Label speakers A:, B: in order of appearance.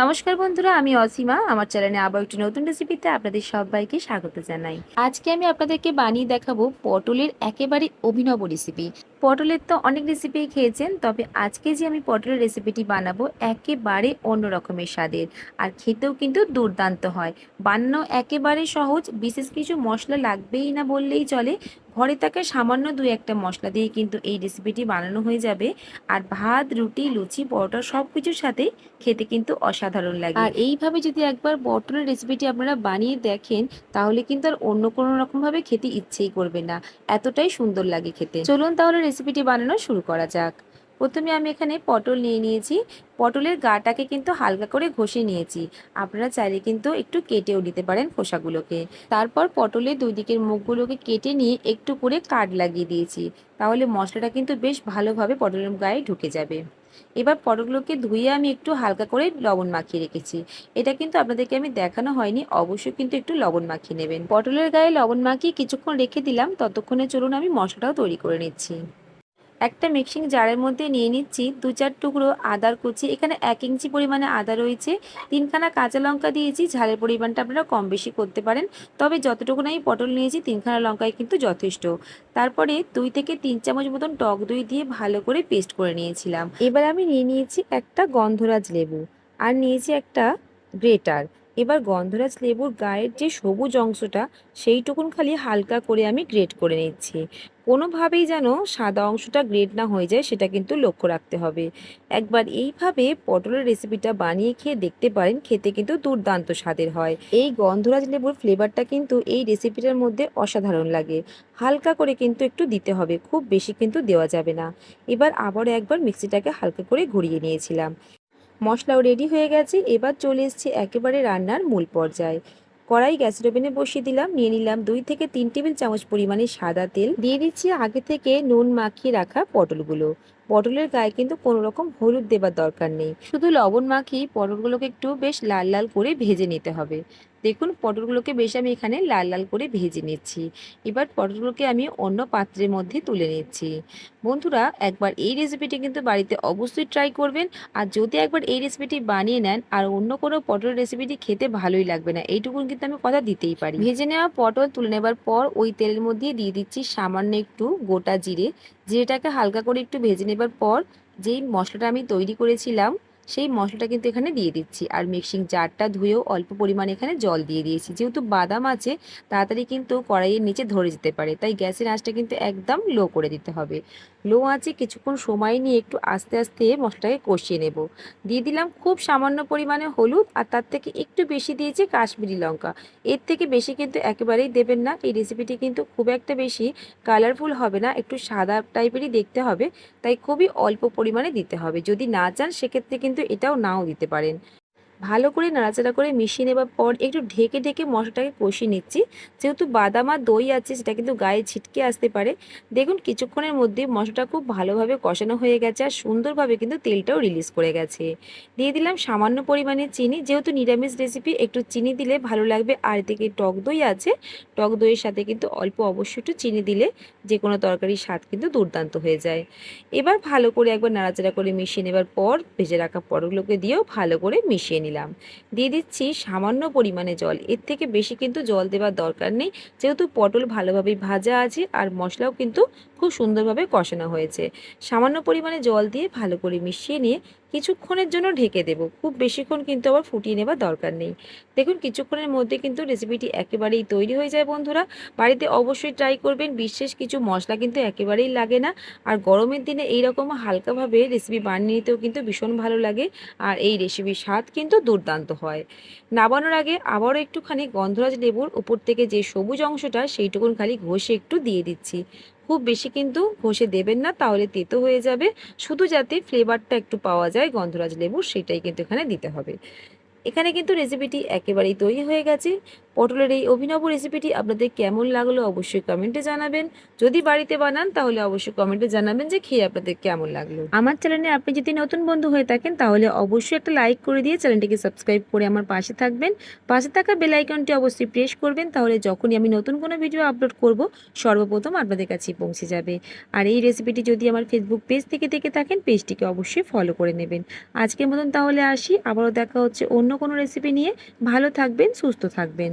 A: নমস্কার বন্ধুরা, আমি অসীমা। আমার চ্যানেলে আবার একটি নতুন রেসিপিতে আপনাদের সবাইকে স্বাগত জানাই। আজকে আমি আপনাদেরকে বানিয়ে দেখাবো পটলের একেবারে অভিনব রেসিপি পটলের তো অনেক রেসিপি খেয়েছেন, তবে আজকে যে আমি পটলের রেসিপিটি বানাবো, একেবারে অন্য রকমের স্বাদের। আর খেতেও কিন্তু দুর্দান্ত হয়। বানানো একেবারে সহজ, বিশেষ কিছু মশলা লাগবেই না বললেই চলে। ঘরে থাকা সামান্য দুই একটা মশলা দিয়ে কিন্তু এই রেসিপিটি বানানো হয়ে যাবে। আর ভাত, রুটি, লুচি, পরোটা সব কিছুর সাথেই খেতে কিন্তু অসাধারণ লাগে। আর এইভাবে যদি একবার পটলের রেসিপিটি আপনারা বানিয়ে দেখেন, তাহলে কিন্তু আর অন্য কোনো রকমভাবে খেতে ইচ্ছেই করবে না। এতটাই সুন্দর লাগে খেতে। চলুন তাহলে রেসিপিটি বানানো শুরু করা যাক। প্রথমে আমি এখানে পটল নিয়ে নিয়েছি। পটলের গাটাকে কিন্তু হালকা করে ঘষে নিয়েছি। আপনারা চাইলে কিন্তু একটু কেটেও নিতে পারেন খোসাগুলোকে। তারপর পটলের দুই দিকের মুখগুলোকে কেটে নিয়ে একটু করে কাট লাগিয়ে দিয়েছি। তাহলে মশলাটা কিন্তু বেশ ভালোভাবে পটলের গায়ে ঢুকে যাবে। এবার পটলগুলোকে ধুয়ে আমি একটু হালকা করে লবণ মাখিয়ে রেখেছি। এটা কিন্তু আপনাদেরকে আমি দেখানো হয়নি, অবশ্যই কিন্তু একটু লবণ মাখিয়ে নেবেন। পটলের গায়ে লবণ মাখিয়ে কিছুক্ষণ রেখে দিলাম। ততক্ষণে চলুন আমি মশলাটাও তৈরি করে নিচ্ছি। একটা মিক্সিং জারের মধ্যে নিয়ে নিচ্ছি দু চার টুকরো আদার কুচি। এখানে এক ইঞ্চি পরিমাণে আদা রয়েছে। তিনখানা কাঁচা লঙ্কা দিয়েছি। ঝালের পরিমাণটা আপনারা কম বেশি করতে পারেন। তবে যতটুকু আমি পটল নিয়েছি, তিনখানা লঙ্কায় কিন্তু যথেষ্ট। তারপরে দুই থেকে তিন চামচ মতন টক দই দিয়ে ভালো করে পেস্ট করে নিয়েছিলাম। এবার আমি নিয়ে নিয়েছি একটা গন্ধরাজ লেবু। আর নিয়েছি একটা গ্রেটার। এবার গন্ধরাজ লেবুর গায়ের যে সবুজ অংশটা, সেইটুকুন খালি হালকা করে আমি গ্রেট করে নিচ্ছি। কোনোভাবেই যেন সাদা অংশটা গ্রেট না হয়ে যায়, সেটা কিন্তু লক্ষ্য রাখতে হবে। একবার এইভাবে পটলের রেসিপিটা বানিয়ে খেয়ে দেখতে পারেন, খেতে কিন্তু দুর্দান্ত স্বাদের হয়। এই গন্ধরাজ লেবুর ফ্লেভারটা কিন্তু এই রেসিপিটার মধ্যে অসাধারণ লাগে। হালকা করে কিন্তু একটু দিতে হবে, খুব বেশি কিন্তু দেওয়া যাবে না। এবার আবারও একবার মিক্সিটাকে হালকা করে ঘুরিয়ে নিয়েছিলাম। মশলাও রেডি হয়ে গেছে। এবার চলে এসছে একেবারে রান্নার মূল পর্যায়ে। কড়াই গ্যাসের ওভেনে বসিয়ে দিলাম, নিয়ে নিলাম দুই থেকে তিন টেবিল চামচ পরিমাণে সাদা তেল। দিয়ে দিচ্ছি আগে থেকে নুন মাখিয়ে রাখা পটলগুলো। পটলের গায়ে কিন্তু কোনো রকম হলুদ দেবার দরকার নেই। শুধু লবণ মাখিয়ে পটলগুলোকে একটু বেশ লাল লাল করে ভেজে নিতে হবে। দেখুন, পটলগুলোকে বেশ আমি এখানে লাল লাল করে ভেজে নিচ্ছি। এবার পটলগুলোকে আমি অন্য পাত্রের মধ্যে তুলে নিচ্ছি। বন্ধুরা, একবার এই রেসিপিটি কিন্তু বাড়িতে অবশ্যই ট্রাই করবেন। আর যদি একবার এই রেসিপিটি বানিয়ে নেন, আর অন্য কোনো পটল রেসিপিটি খেতে ভালোই লাগবে না, এইটুকুন কিন্তু আমি কথা দিতেই পারি। ভেজে নেওয়া পটল তুলে নেবার পর ওই তেলের মধ্যে দিয়ে দিচ্ছি সামান্য একটু গোটা জিরে। জিরেটাকে হালকা করে একটু ভেজে নেবার পর যেই মশলাটা আমি তৈরি করেছিলাম সেই মশলাটা কিন্তু এখানে দিয়ে দিচ্ছি। আর মিক্সিং জারটা ধুয়েও অল্প পরিমাণে এখানে জল দিয়ে দিয়েছি। যেহেতু বাদাম আছে, তাড়াতাড়ি কিন্তু কড়াইয়ের নিচে ধরে যেতে পারে। তাই গ্যাসের আঁচটা কিন্তু একদম লো করে দিতে হবে। লো আঁচে কিছুক্ষণ সময় নিয়ে একটু আস্তে আস্তে মশলাটাকে কষিয়ে নেব। দিয়ে দিলাম খুব সামান্য পরিমাণে হলুদ আর তার থেকে একটু বেশি দিয়েছি কাশ্মীরি লঙ্কা। এর থেকে বেশি কিন্তু একেবারেই দেবেন না। এই রেসিপিটি কিন্তু খুব একটা বেশি কালারফুল হবে না। একটু সাদা টাইপেরই দেখতে হবে। তাই খুবই অল্প পরিমাণে দিতে হবে। যদি না চান, সেক্ষেত্রে কিন্তু এটাও নাও দিতে পারেন। ভালো করে নাড়াচাড়া করে মিশিয়ে নেবার পর একটু ঢেকে ঢেকে মশলাটাকে কষিয়ে নিচ্ছি। যেহেতু বাদাম আর দই আছে, সেটা কিন্তু গায়ে ছিটকে আসতে পারে। দেখুন, কিছুক্ষণের মধ্যে মশলাটা খুব ভালোভাবে কষানো হয়ে গেছে আর সুন্দরভাবে কিন্তু তেলটাও রিলিজ করে গেছে। দিয়ে দিলাম সামান্য পরিমাণে চিনি। যেহেতু নিরামিষ রেসিপি একটু চিনি দিলে ভালো লাগবে। আর এদিকে টক দই আছে। টক দইয়ের সাথে কিন্তু অল্প অবশ্যই একটু চিনি দিলে যে কোনো তরকারির স্বাদ কিন্তু দুর্দান্ত হয়ে যায়। এবার ভালো করে একবার নাড়াচাড়া করে মিশিয়ে নেবার পর, ভেজে রাখা পটলগুলোকে দিয়েও ভালো করে মিশিয়ে নিলাম। দিয়ে দিচ্ছি সামান্য পরিমাণে জল। এর থেকে বেশি কিন্তু জল দেওয়ার দরকার নেই। যেহেতু পটল ভালোভাবে ভাজা আছে আর মশলাও কিন্তু খুব সুন্দরভাবে কষানো হয়েছে। সামান্য পরিমাণে জল দিয়ে ভালো করে মিশিয়ে নিয়ে কিছুক্ষণের জন্য ঢেকে দেব। খুব বেশিক্ষণ কিন্তু আবার ফুটিয়ে নেবার দরকার নেই। দেখুন, কিছুক্ষণের মধ্যে কিন্তু রেসিপিটি একেবারেই তৈরি হয়ে যায় বন্ধুরা। বাড়িতে অবশ্যই ট্রাই করবেন। বিশেষ কিছু মশলা কিন্তু একেবারেই লাগে না। আর গরমের দিনে এইরকম হালকাভাবে রেসিপি বানিয়ে নিতেও কিন্তু ভীষণ ভালো লাগে। আর এই রেসিপির স্বাদ কিন্তু দুর্দান্ত হয়। নামানোর আগে আবারও একটুখানি গন্ধরাজ লেবুর উপর থেকে যে সবুজ অংশটা, সেইটুকুন খালি ঘষে একটু দিয়ে দিচ্ছি। খুব বেশি কিন্তু ঘষে দেবেন না, তাহলে তেতো হয়ে যাবে। শুধু যাতে ফ্লেভারটা একটু পাওয়া যায় গন্ধরাজ লেবুর, সেটাই কিন্তু এখানে দিতে হবে। এখানে কিন্তু রেসিপিটি একেবারেই তৈরি হয়ে গেছে। পটলের এই অভিনব রেসিপিটি আপনাদের কেমন লাগল অবশ্যই কমেন্টে জানাবেন। যদি বাড়িতে বানান, তাহলে অবশ্যই কমেন্টে জানাবেন যে খেয়ে আপনাদের কেমন লাগল। আমার চ্যানেলে আপনি যদি নতুন বন্ধু হয়ে থাকেন, তাহলে অবশ্যই একটা লাইক করে দিয়ে চ্যানেলটিকে সাবস্ক্রাইব করে আমার পাশে থাকবেন। পাশে থাকা বেল আইকনটি অবশ্যই প্রেস করবেন, তাহলে যখনই আমি নতুন কোনো ভিডিও আপলোড করব, সর্বপ্রথম আপনাদের কাছে পৌঁছে যাবে। আর এই রেসিপিটি যদি আমার ফেসবুক পেজ থেকে দেখে থাকেন পেজটিকে অবশ্যই ফলো করে নেবেন। আজকের মতন তাহলে আসি, আবারও দেখা হচ্ছে অন্য কোনো রেসিপি নিয়ে ভালো থাকবেন সুস্থ থাকবেন।